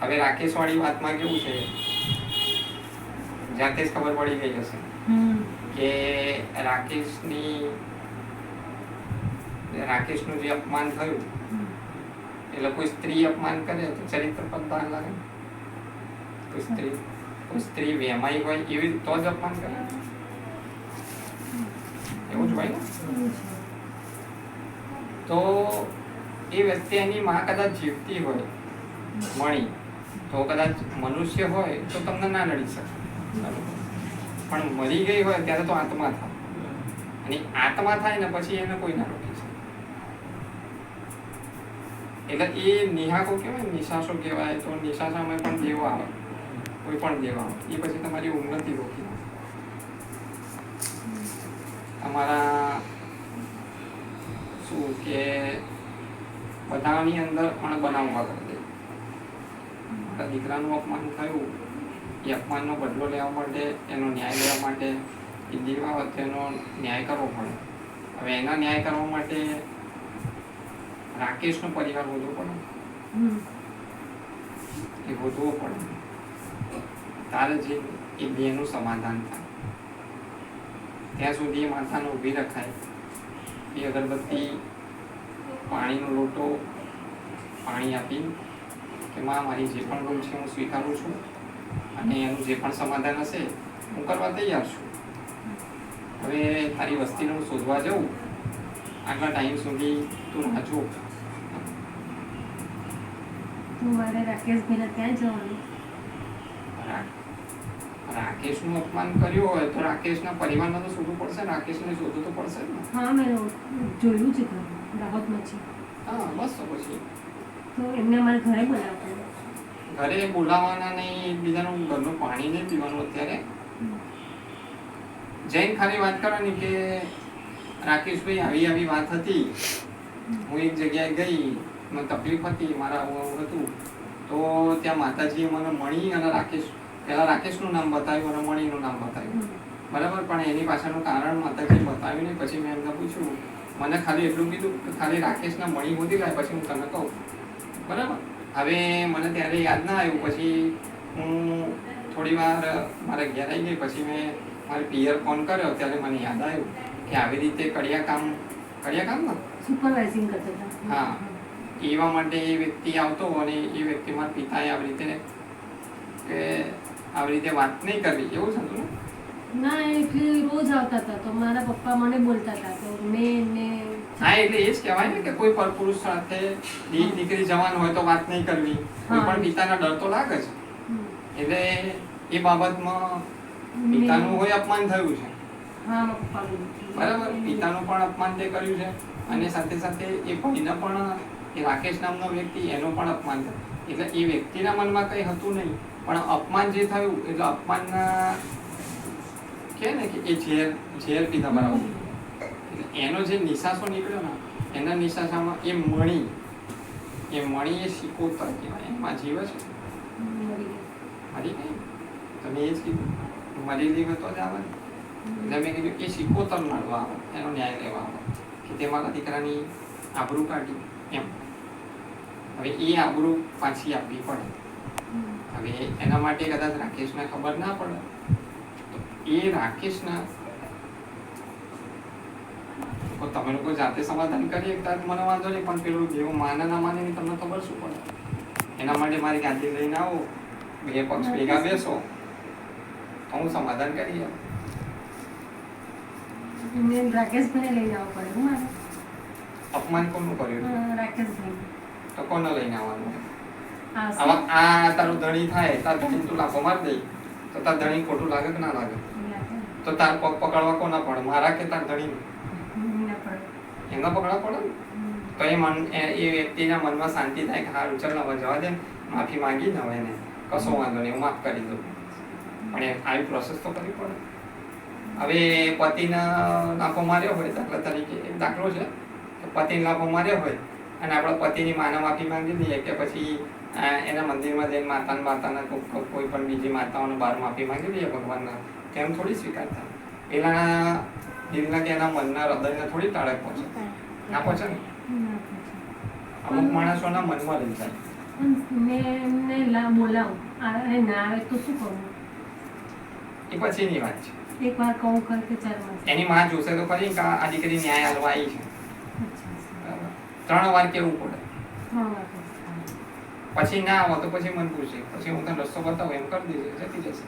હવે રાકેશ વાળી વાતમાં કેવું છે? જાતે જ ખબર પડી ગઈ હશે. કે રાકેશની રાકેશનું જે અપમાન થયું એટલે કોઈ સ્ત્રી અપમાન કરે તો ચરિત્ર પર દાગ લાગે કોઈ સ્ત્રી કોઈ સ્ત્રી વેમાઈ હોય એવી તો જ અપમાન કરે. એવું જ હોય ને? તો એ વ્યક્તિ એની માં કદાચ જીવતી હોય મણી તો કદાચ મનુષ્ય હોય તો તમને ના નડી શકે. પણ મરી ગઈ હોય ત્યારે તો આત્મા થાય. અને આત્મા થાય ને પછી એને કોઈ ના રોકી શકે. એટલે એ નિહાકો કહેવાય નિશાસો કહેવાય તો નિશાસામાં પણ દેવા આવે. કોઈ પણ દેવા આવે. એ પછી તમારી ઉન્નતિ રોકી. તમારા શું કે બધાની અંદર પણ બનાવવા કરી દીકરાનું અપમાન થયું એ અપમાનનો બદલો લેવા માટે એનો ન્યાય લેવા માટે એ દીર્ઘાવત વચ્ચેનો ન્યાય કરવો પડે. હવે એના ન્યાય કરવા માટે રાકેશનો પરિવાર વધવો પડે. એ વધવો પડે. તારે જે એ બેનું સમાધાન થાય. ત્યાં સુધી એ માથાને ઊભી રખાય. એ અગરબત્તી પાણીનો લોટો પાણી આપી કે માં મારી જે પણ ભૂલ છે હું સ્વીકારું છું અને એનું જે પણ સમાધાન હશે હું કરવા તૈયાર છું. હવે તારી વસ્તીને હું શોધવા જઉં? આટલા ટાઈમ સુધી તું રાહ જો મારે રાકેશભાઈને ત્યાં જવાનું. રાકેશનું અપમાન કર્યું હોય તો રાકેશના પરિવારને તો શોધવું પડશે ને રાકેશને શોધવું તો પડશે ને. હા મેં જોયું છે રાહતમાં છે હા બસ તો પછી. તો એમને અમારે ઘરે બોલાવતા ઘરે બોલાવવાના નહીં એકબીજાનું ઘરનું પાણી નહીં પીવાનું અત્યારે? જૈન ખાલી વાત કરવાની કે રાકેશભાઈ આવી આવી વાત હતી. હું એક જગ્યાએ ગઈ મને તકલીફ હતી મારા આવું આવું હતું. તો ત્યાં માતાજીએ મને મણી અને રાકેશ પહેલાં રાકેશનું નામ બતાવ્યું અને મણીનું નામ બતાવ્યું. બરાબર પણ એની પાછળનું કારણ માતાજી બતાવ્યું નહીં. પછી મેં એમને પૂછ્યું મને ખાલી એટલું કીધું કે ખાલી રાકેશના મણી ગોતી લાય પછી હું તને કહું. બરાબર? હવે મને ત્યારે યાદ ના આવ્યું. પછી હું થોડી વાર મારા ઘેર આવી ગઈ. પછી મેં મારે પિયર ફોન કર્યો. ત્યારે મને યાદ આવ્યું કે આવી રીતે કડિયા કામ કડિયા કામ ને સુપરવાઇઝિંગ કરતા હતા. હા. એવા માટે એ વ્યક્તિ આવતો અને એ વ્યક્તિ મારા પિતાએ આવી રીતે કે આવી રીતે વાત નહીં કરવી. એવું જ હતું ના? એટલે રોજ આવતા હતા. તો મારા પપ્પા મને બોલતા હતા. તો મેં એમને હા એટલે એ જ કહેવાય ને કે કોઈ પરપુરુષ સાથે દીકરી જવાન હોય તો વાત નહીં કરવી. પણ પિતાના ડર તો લાગે છે. એટલે એ બાબતમાં પિતાનું હોય અપમાન થયું છે. બરાબર? પિતાનું પણ અપમાન તે કર્યું છે. અને સાથે સાથે એ ભાઈને પણ એ રાકેશ નામનો વ્યક્તિ એનું પણ અપમાન થયું. એટલે એ વ્યક્તિના મનમાં કંઈ હતું નહીં. પણ અપમાન જે થયું એટલે અપમાનના કે ને કે એ ઝેર ઝેર પીધા બરાબર. એનો જે નિશાસો નીકળ્યો ને એના નિશાસામાં એ મણી એ મણી એ શિકોતર કહેવાય. એમાં જીવે છે મરી ગઈ તમે એ જ કીધું. મરી ગઈ તો જ આવે એટલે મેં કીધું એ સિકોતર મળવા આવો એનો ન્યાય લેવા આવો. કે તે મારા દીકરાની આબરૂ કાઢી. એમ. હવે એ આબરૂ પાછી આપવી પડે. હવે એના માટે કદાચ રાકેશને ખબર ના પડે. તો એ રાકેશના તો તમે લોકો જાતે સમાધાન કરી એકતા મને વાંધો નહીં પણ પેલું જેવું માને ના માને તમને ખબર શું પડે? એના માટે મારી ગાંધી લઈને આવો બે પક્ષ ભેગા બેસો તો હું સમાધાન કરી આવું. રાકેશભાઈ લઈને આવવું પડે હું અપમાન કોનું કર્યું? રાકેશભાઈ. તો કોને લઈને આવવાનું? આ તારું ધણી થાય તાર ધણી તું લાફો માર દઈ તો તાર ધણી ખોટું લાગે કે ના લાગે? તો તાર પગ પકડવા કોના પડે મારા કે તાર ધણી એમના પકડવા પડે ને? તો એ મન એ વ્યક્તિના મનમાં શાંતિ થાય કે હા ઉચલ નવા જવા દે માફી માંગી ને હવે એને. કશો વાંધો નહીં હું માફ કરી દઉં. પણ આવી પ્રોસેસ તો કરવી પડે. હવે પતિના લાફો માર્યો હોય દાખલા તરીકે એક દાખલો છે. કે પતિને લાફો માર્યો હોય અને આપણે પતિની માના માફી માંગી દઈએ કે પછી એના મંદિરમાં જઈને માતાને માતાના કોઈ કોઈ પણ બીજી માતાઓને બહાર માફી માંગી દઈએ ભગવાનના તેમ થોડી સ્વીકારતા પેલા દિલના કે એના મનના હૃદયને થોડી તાળક પહોંચે. ના પહોંચે ને? ના અમુક માણસોના મનમાં રહી જાય મેં લા બોલાવું. આવે ના આવે તો શું કરું? એ પછીની વાત છે. એક વાર કહું કર કે ચાર માસ એની માં જોશે તો ખરી કે આ દીકરી ન્યાય હાલવા આવી છે. ત્રણ વાર કેવું પડે. પછી ના આવો તો પછી મન પૂછે. પછી હું તને રસ્તો બતાવું એમ કરી દીધું જતી જશે.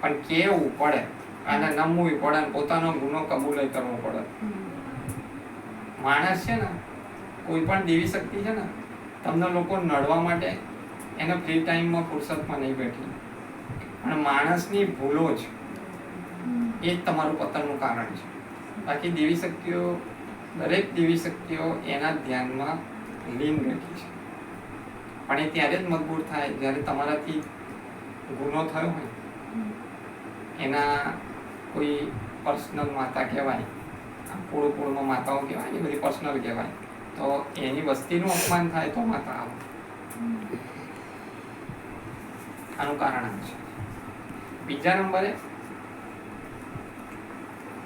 પણ કેવું પડે? અને નમવું પડે પોતાનો ગુનો કબૂલ કરવો પડે. માણસ છે ને કોઈ પણ દેવી શક્તિ છે ને, તમને લોકો નડવા માટે એને ફ્રી ટાઈમમાં ફુરસદમાં નહીં બેઠી. પણ માણસની ભૂલો જ એ જ તમારું પતનનું કારણ છે. બાકી દેવી શક્તિઓ, દરેક દેવી શક્તિઓ એના ધ્યાનમાં લીન બેઠી છે. પણ એ ત્યારે જ મજબૂર થાય જ્યારે તમારાથી ગુનો થયો હોય. એના કોઈ પર્સનલ માતા કહેવાય. આ કુળ કુળમાં માતાઓ કહેવાય ને બધી પર્સનલ કહેવાય. તો એની વસ્તીનું અપમાન થાય તો માતા આવે આનું કારણ આ છે. બીજા નંબરે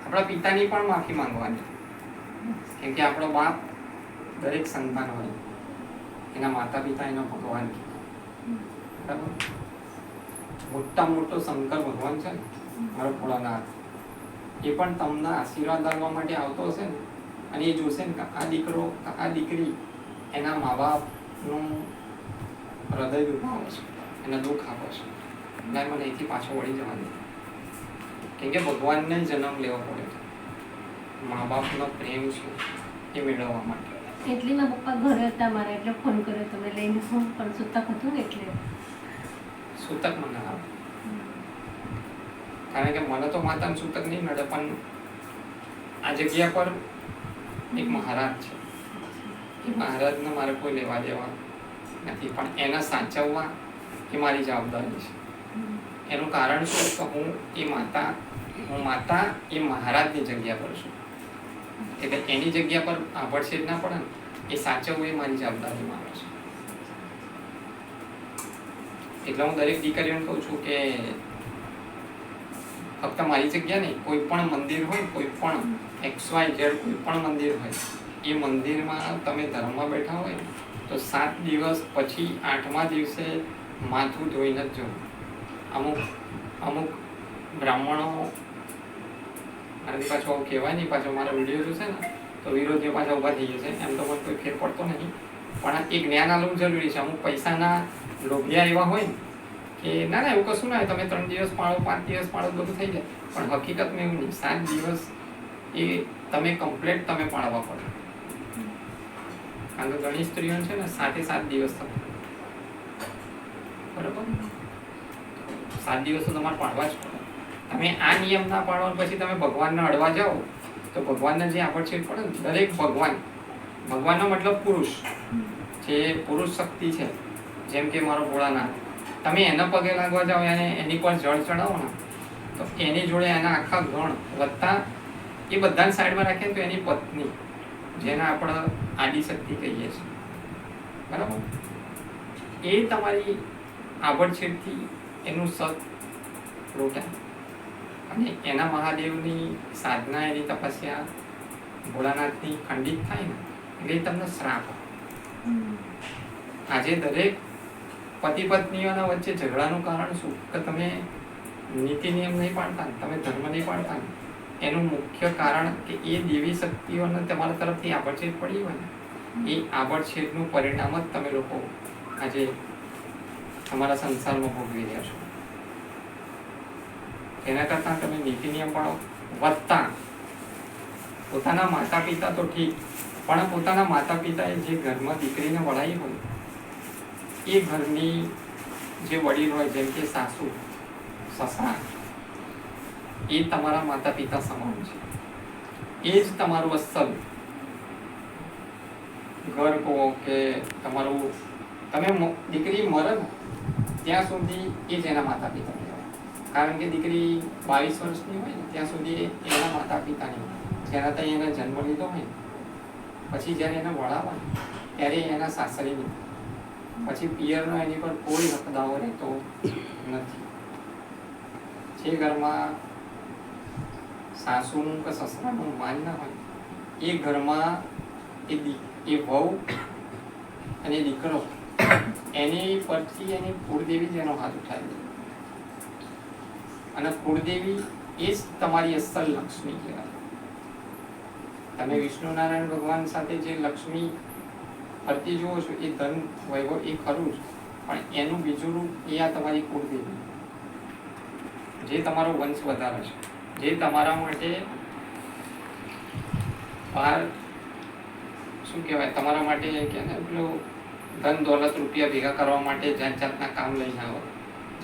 આપણા પિતાની પણ માફી માંગવાની. કેમ કે આપણો બાપ દરેક સંતાન હોય. એના માતા પિતા એનો ભગવાન બરાબર? મોટા મોટો શંકર ભગવાન છે મારો ભોળાનાથ. એ પણ તમને આશીર્વાદ આપવા માટે આવતો હશે ને? અને એ જોશે ને કે આ દીકરો આ દીકરી એના મા બાપનું હૃદય દુખાવે છે એને દુઃખ આપે છે. એટલે મને અહીંથી પાછો વળી જવાનું કેમ કે ભગવાનને જન્મ લેવો પડે. છે મા બાપનો પ્રેમ છે એ મેળવવા માટે. એટલે મારા પપ્પા ઘરે હતા મારા એટલે ફોન કર્યો તમે લઈને ફોન પણ સૂતક હતું ને એટલે? સૂતક મને આવે કારણ કે મને તો માતાનું સૂતક નહીં મળે, પણ આ જગ્યા પર એક મહારાજ છે. એ મહારાજને મારે કોઈ લેવા દેવા નથી, પણ એને સાચવવા એ મારી જવાબદારી છે. એનું કારણ શું તો હું એ માતા, હું માતા એ મહારાજની જગ્યા પર છું. એટલે એની જગ્યા પર આભડછેદ ના પડે ને, એ સાચવવું એ મારી જવાબદારીમાં આવે છે. એટલે હું દરેક દીકરીઓને કહું છું કે ફક્ત મારી જગ્યા નહીં, કોઈ પણ મંદિર હોય, કોઈ પણ એક્સ વાય ઝેડ કોઈ પણ મંદિર હોય, એ મંદિરમાં તમે ધર્મમાં બેઠા હોય, તો સાત દિવસ પછી આઠમા દિવસે માથું ધોઈને જ જવું અમુક અમુક બ્રાહ્મણો, મારાથી પાછો કહેવાય નહીં, પાછો મારા વીડિયો જોશે ને, તો વિરોધીઓ પાછા ઊભા થઈ જશે, એમ તો કોઈ ફેર પડતો નહીં. પણ એ જ્ઞાન આલવું જરૂરી છે. અમુક પૈસાના લોભિયા એવા હોય ને કે ના ના, એવું કશું ના તમે ત્રણ દિવસ પાળો, પાંચ દિવસ પાળો, બધું થઈ જાય. પણ હકીકતમાં એવું નહીં. સાત દિવસ એ તમે કમ્પ્લેટ તમે પાળવા પડે. કારણ કે ઘણી સ્ત્રીઓ છે ને, સાતે સાત દિવસ થશે બરાબર? સાત દિવસ તો તમારે પાડવા જ પડે. તમે આ નિયમ ના પાડો પછી તમે ભગવાનને અડવા જાઓ, તો ભગવાનને જે છે પડે ને. દરેક ભગવાન. ભગવાનનો મતલબ પુરુષ. જે પુરુષ શક્તિ છે. જેમ કે મારો ભોળાનાથ. તમે એના પગે લાગવા જાઓ એને એની પર જળ ચડાવો ને તો એની જોડે એના આખા ગણ વત્તા એ બધાને સાઈડમાં રાખીએ તો એની પત્ની જેને આપણે આદિશક્તિ કહીએ છીએ. બરાબર? એ તમારી આવડછેડથી એનું સત રોકાય. અને એના મહાદેવની સાધના એની તપસ્યા ભોળાનાથની ખંડિત થાય ને એટલે એ તમને શ્રાપ આજે દરેક પતિ પત્નીઓના વચ્ચે ઝઘડાનું કારણ શું? કે તમે નીતિ નિયમ નહીં પાડતા તમે ધર્મ નહીં પાડતા એનું મુખ્ય કારણ કે એ દેવી શક્તિઓને તમારા તરફથી આભડછેદ પડી હોય ને, એ આભડછેદનું પરિણામ જ તમે લોકો આજે તમારા સંસારમાં ભોગવી રહ્યા છો. એના કરતાં તમે નીતિ નિયમ પાડો, વધતા. પોતાના માતા પિતા તો ઠીક, પણ પોતાના માતા પિતાએ જે ઘરમાં દીકરીને વળાવી હોય એ ઘરની જે વડીલ હોય, જેમ કે સાસુ, સસરા, એ તમારા માતા પિતા સમાન છે. એ જ તમારું અસલ ઘર કહો કે તમારું, તમે દીકરી મરદ ત્યાં સુધી એ જ એના માતા પિતા કહેવાય. કારણ કે દીકરી બાવીસ વર્ષની હોય ને, ત્યાં સુધી એના માતા પિતાની હોય. જેના ત્યાં એને જન્મ લીધો હોય પછી જ્યારે એને વળાવે ત્યારે એના સાસરી સાસરીની પછી પિયરનો એની પર કોઈ હક દાવો રહેતો નથી. જે ઘરમાં સાસુનું કે સસરાનું માન ના હોય, એ ઘરમાં એ એ વહુ અને દીકરો, એની પરથી એની કુળદેવી જ એનો હાથ ઉઠાવી અને કુળદેવી એ જ તમારી અસલ લક્ષ્મી કહેવાય. તમે વિષ્ણુ નારાયણ ભગવાન સાથે જે લક્ષ્મી ફરતી જુઓ છો એ ધન વૈભવ એ ખરું જ, પણ એનું બીજું રૂપ એ આ તમારી કુળદેવી જે. તમારો વંશ વધારે છે, જે તમારા માટે બહાર શું કહેવાય, તમારા માટે કે ને, પેલું ધન દોલત રૂપિયા ભેગા કરવા માટે જાત જાતના કામ લઈને આવો.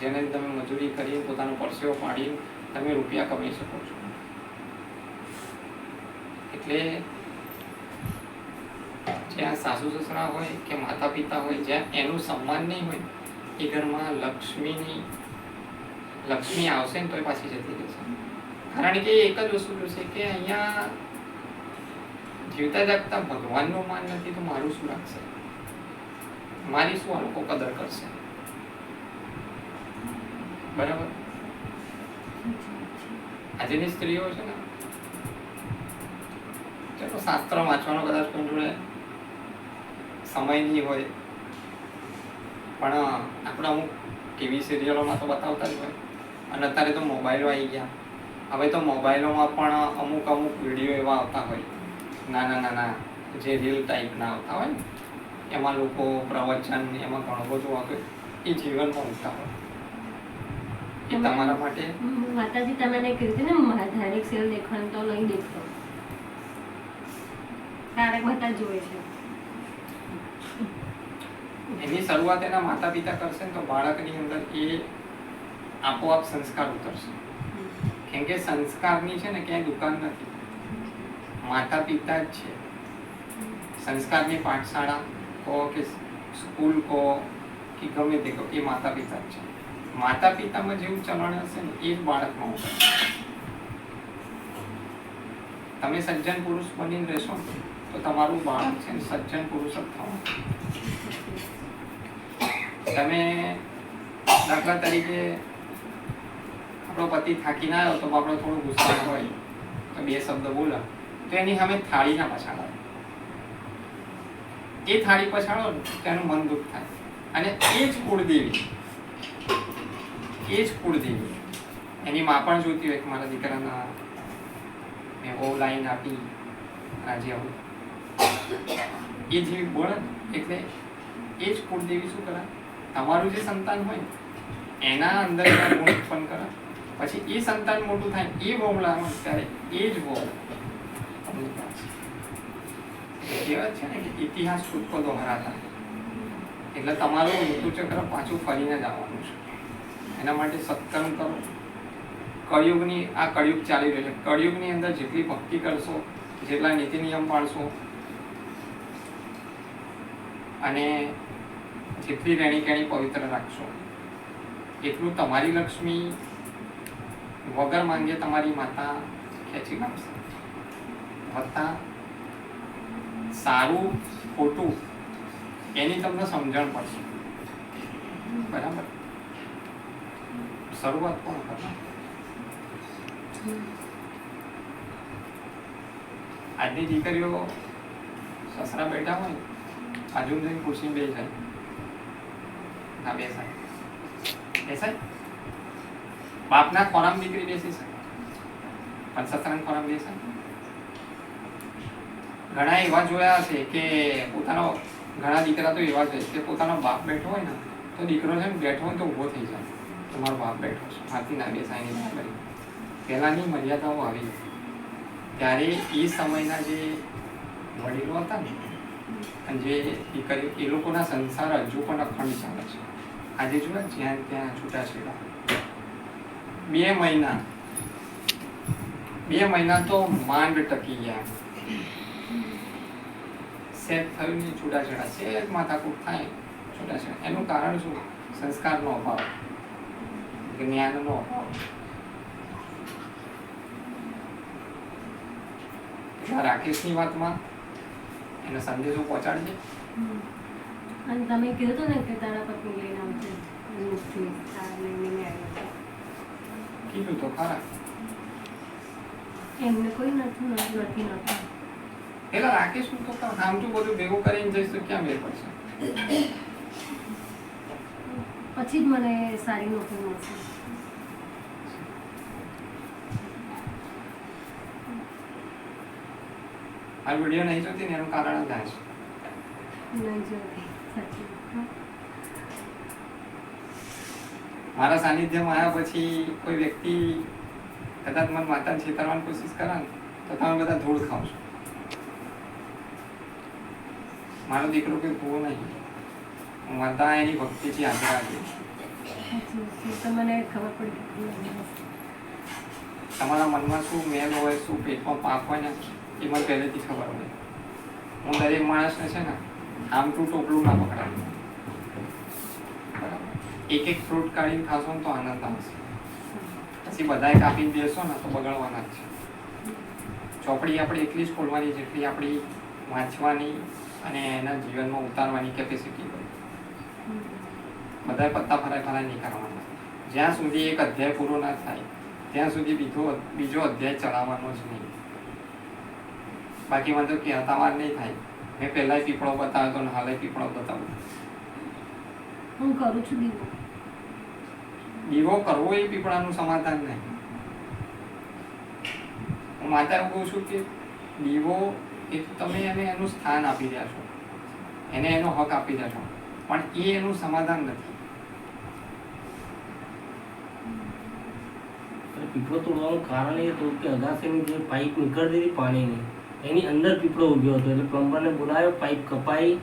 જેને તમે મજૂરી કરી, પોતાનો પરસેવો પાડી, તમે રૂપિયા કમાઈ શકો છો. એટલે જ્યાં સાસુ સસરા હોય કે માતા પિતા હોય, જ્યાં એનું સન્માન નહીં હોય, એ ઘરમાં લક્ષ્મીની, લક્ષ્મી આવશે ને તો એ પાછી જતી રહેશે. કારણ કે એક જ વસ્તુ જોશે કે અહીંયા જીવતા જાગતા ભગવાનનું માન નથી તો મારું શું રાખશે મારી શું આ લોકો કદર કરશે? બરાબર? આજની સ્ત્રીઓ છે ને, ચલો શાસ્ત્ર વાંચવાનો કદાચ કોણ જોડે સમય નહીં હોય. પણ આપણે અમુક ટીવી સિરિયલોમાં તો બતાવતા જ હોય. અને અત્યારે તો મોબાઈલો આવી ગયા. હવે તો મોબાઈલોમાં પણ અમુક અમુક વીડિયો એવા આવતા હોય. નાના નાના જે રીલ ટાઈપના આવતા હોય ને એમાં લોકો પ્રવચન એમાં ઘણું બધું આવતું એ જીવનમાં ઉઠતા હોય. એ તમારા માટે? માતાજી તમને કીધું ને મા- ધાર્મિક સિરિયલ દેખવાનું તો લઈ દેખતો તારક મહેતા જોવે છે. એની શરૂઆત એના માતા પિતા કરશે તો બાળકની અંદર એ આપોઆપ સંસ્કાર ઉતરશે. કેમ કે સંસ્કારની છે ને ક્યાંય દુકાન નથી. માતા પિતા જ છે. સંસ્કારની પાઠશાળા કહો કે સ્કૂલ કહો કે ગમે તે કહો, એ માતા પિતા જ છે. માતા પિતામાં જેવું ચલણ હશે ને, એ જ બાળકમાં ઉતરશે. તમે સજ્જન પુરુષ બનીને રહેશો તો તમારું બાળક છે સજ્જન પુરુષ જ થવાનું. તમે દાખલા તરીકે આપણો પતિ થાકી ના આવ્યો તો આપણો થોડો ગુસ્સા હોય. તો બે શબ્દ બોલા. તો એની સામે થાળી ના પછાડો. એ થાળી પછાડો તેનું મન દુઃખ થાય. અને એ જ કુળદેવી, એ જ કુળદેવી, એની માં પણ જોતી હોય કે મારા દીકરાના મેં બહુ લાઈન આપી આજે આવું એ જેવી બોલે એટલે એ જ કુળદેવી શું કરે? તમારું જે સંતાન હોય એના અંદર ગુણ ઉત્પન્ન કરે. પછી એ સંતાન મોટું થાય એ વહુ લાવો ને ત્યારે એ જ વહુ. કહેવત છે. ને કે ઇતિહાસ ખુદ કો દોહરાતા એટલે તમારું ઋતુચક્ર પાછું ફરીને જ આવવાનું છે. એના માટે સત્કર્મ કરો. કળિયુગની, આ કળિયુગ ચાલી રહ્યો છે. કળિયુગની અંદર જેટલી ભક્તિ કરશો, જેટલા નીતિ નિયમ પાળશો અને જેટલી રહેણી કહેણી પવિત્ર રાખશો. એટલું તમારી લક્ષ્મી વગર માંગે તમારી માતા ખેંચી નાખશે વત્તા સારું, ખોટું, એની તમને સમજણ પડશે. બરાબર? શરૂઆત કોણ કરનાર આજની દીકરીઓ સસરા બેઠા હોય આજુ જઈને ખુશી બે જાય. ના બેસાય બેસાય બાપના ખોરામ દીકરી બેસી શકે પણ સત્સંગ ખોરામ બેસાય ઘણા એવા જોયા છે કે પોતાનો, ઘણા દીકરા તો એવા છે કે પોતાનો બાપ બેઠો હોય ને, તો દીકરો છે બેઠો હોય તો ઊભો થઈ જાય. તમારો બાપ બેઠો છે. હાથી ના બેસાયની બરાબરી. પહેલાંની મર્યાદાઓ આવી ત્યારે એ સમયના જે વડીલો હતા ને, અને જે દીકરીઓ એ લોકોના સંસાર હજુ પણ અખંડ ચાલે છે. આજે જો જ્યાં ત્યાં છૂટાછેડા બે મહિના. બે મહિના તો માંડ ટકી ગયા. સેટ થયું ને છૂટાછેડા સેટ માથાકૂટ થાય છૂટાછેડા એનું કારણ શું? સંસ્કારનો અભાવ. જ્ઞાનનો અભાવ. રાકેશની વાતમાં એને સંદેશો પહોંચાડજે. અને તમે કીધું હતું ને કે તારા પત્ની લઈને આવશે મુખથી આ લઈને મેં આવ્યો કીધું તો ખરા. એમને કોઈ નથી નથી નથી પેલા રાકેશનું તો કામ તો બધું ભેગું કરીને જઈશ તો ક્યાં મેળ પડશે? પછી જ મને સારી નોકરી મળશે. આ વીડિયો નહીં જોતી ને એનું કારણ જ થાય છે. નહીં જોતી. મારા સાનિધ્યમાં આવ્યા પછી કોઈ વ્યક્તિ કદાચ મન માતાને છેતરવાની કોશિશ કરે ને તો તમે બધા ધૂળ ખાવ છો. મારો દીકરો કોઈ ભૂવો નહીં. હું માતા એની ભક્તિથી આગળ આવી મને ખબર પડી તમારા મનમાં શું મેલ હોય શું પેટમાં પાપ હોય ને એ મને પહેલેથી ખબર હોય. હું દરેક માણસને છે ને આમ ટુ ટોપલું ના પકડાય. એક એક ફ્રૂટ કાઢીને ખાશો ને તો આનંદ આવશે. પછી બધાય કાપીને બેસો ને તો બગડવાના જ છે. ચોપડી આપણે એટલી જ ખોલવાની, જેટલી આપણી વાંચવાની અને એના જીવનમાં ઉતારવાની કેપેસિટી હોય. બધાય પત્તા ફરાય ફરાય નહીં કરવાના. જ્યાં સુધી એક અધ્યાય પૂરો ના થાય, ત્યાં સુધી બીજો બીજો અધ્યાય ચલાવવાનો જ નહીં. બાકી મને તો કહેતા વાર નહીં થાય. મેં પહેલા પીપળો બતાવ્યો ને હાલે પીપળો બતાવું હું કરું છું દીવો દીવો કરવો એ પીપળાનું સમાધાન નહીં. હું માતા એવું કહું છું કે દીવો એ તમે એને એનું સ્થાન આપી રહ્યા છો. એને એનો હક આપી રહ્યા છો. પણ એ એનું સમાધાન નથી. એટલે પીપળો તોડવાનું કારણ એ હતું કે અગાસીની જે પાઇપ નીકળતી હતી પાણીની એની અંદર પીપળો ઉગ્યો હતો એટલે પ્લમ્બરને બોલાવ્યો પાઇપ કપાઈ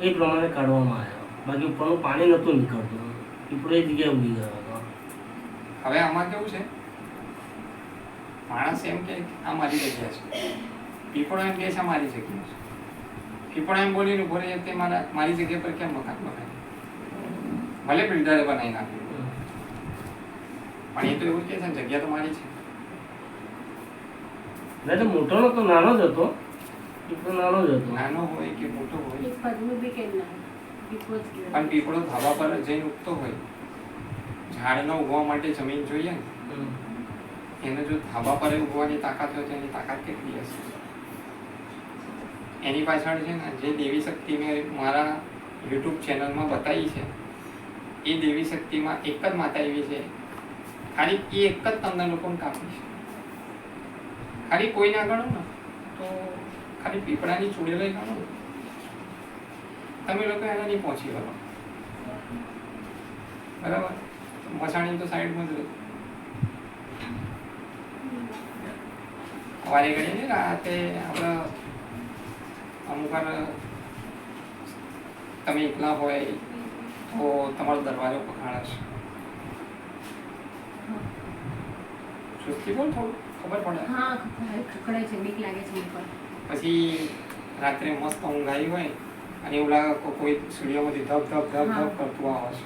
એ પ્રમાણે કાઢવામાં આવ્યો. બાકી ઉપરનું પાણી નહોતું નીકળતું. પીપળો એ જગ્યાએ ઉગી ગયો હતો. હવે આમાં કેવું છે? માણસ એમ કે આ મારી જગ્યા છે. પીપળો એમ કે છે મારી જગ્યા છે. પીપળો એમ બોલીને ઊભો રહે તે મારા મારી જગ્યા પર કેમ મકાન બનાવ્યું? ભલે બિલ્ડરે બનાવી નાખ્યું. પણ એ તો એવું કે છે જગ્યા તો મારી છે. એટલે તો મોટો તો નાનો જ હતો. પીપળો નાનો જ હતો. નાનો હોય કે મોટો હોય? એક બી કેમ ના પણ પીપળો ધાબા પર જઈને ઉગતો હોય. ઝાડનો ઉગવા માટે જમીન જોઈએ ને. એને જો ધાબા પર ઉગવાની તાકાત હોય તો એની તાકાત કેટલી હશે? એની પાછળ છે ને જે દેવી શક્તિ મેં મારા યુટ્યુબ ચેનલમાં બતાવી છે એ દેવી શક્તિમાં એક જ માતા એવી છે. ખાલી એ એક જ તમને લોકોને કાપી છે. ખાલી કોઈ ના ગણો ને તો ખાલી પીપળાની ચૂડેલાઈ ગણો તમે લોકો એને નહીં પહોંચી વળો બરાબર? મસાણી તો સાઈડમાં જ રહે. વારે ઘડીએ ને રાતે આપણે અમુક વાર તમે એકલા હોય તો તમારો દરવાજો પખાડે છે સુસ્તી બોલ થોડું ખબર પડે? હા ખખડાય છે બીક લાગે છે મને પછી રાત્રે મસ્ત ઊંઘ આવી હોય અને એવું લાગે કે કોઈ સૂર્યમાંથી ધબ ધબ ધબ ધબ કરતું આવે છે.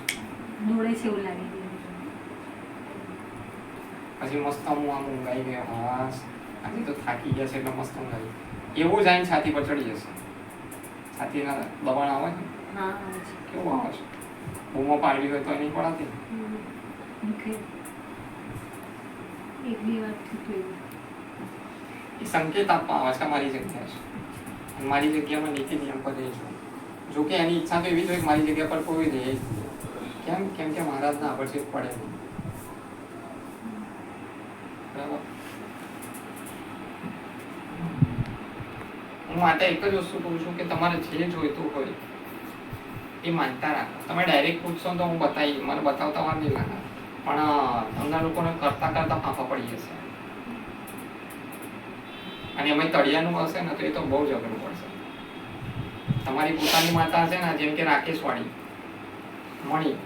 દોડે છે એવું લાગે પછી મસ્ત હું આમ ઊંઘાઈ ગયો હાસ. આજે તો થાકી ગયા છે એટલે મસ્ત ઊંઘાઈ એવું જ આવીને છાતી પર ચડી જશે. છાતીના દબાણ આવે છે? હા કેવું આવે છે? બૂમો પાડવી હોય તો એ નહીં પડાતી? એ સંકેત આપવા આવે છે મારી જગ્યા છે મારી જગ્યામાં નીતિ નિયમ પર છું. જો કે એની ઈચ્છા તો એવી જ કે મારી જગ્યા પર કોઈ રહે કેમ? કેમ કે મહારાજના આકર્ષિત પડે. બરાબર? હું માટે એક જ વસ્તુ કહું છું કે તમારે જે જોઈતું હોય એ માનતા રાખો. તમે ડાયરેક્ટ પૂછશો તો હું બતાવી, મને બતાવતા વાર નહીં લાગે. પણ તમને લોકોને કરતા કરતા ફાંફા પડી જશે. અને એમાં તળિયાનું હશે ને, તો એ તો બહુ જ અઘરું પડશે. તમારી પોતાની માતા હશે ને, જેમ કે રાકેશવાળી, મણી,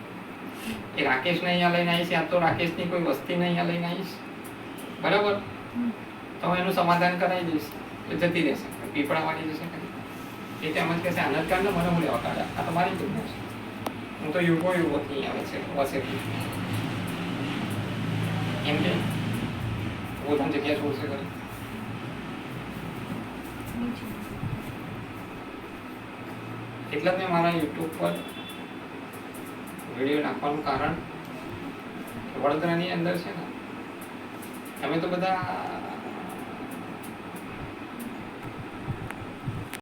એ રાકેશને અહીંયા લઈને આવીશ, યા તો રાકેશની કોઈ વસ્તીને અહીંયા લઈને આવીશ? બરાબર? તો એનું સમાધાન કરાવી દઈશ. એ જતી રહેશે. પીપળાવાળી જશે એ તેમ જ કહેશે આનંદ કાઢને મને હું લેવા કાઢ્યા? આ તમારી દુનિયા હું તો યુગો યુગોથી આવે છે વસેથી એમ કે પોતાની જગ્યા છોડશે એટલા એટલે જ મેં મારા યુટ્યુબ પર વીડિયો નાખવાનું કારણ વડોદરાની અંદર છે ને, તમે તો બધા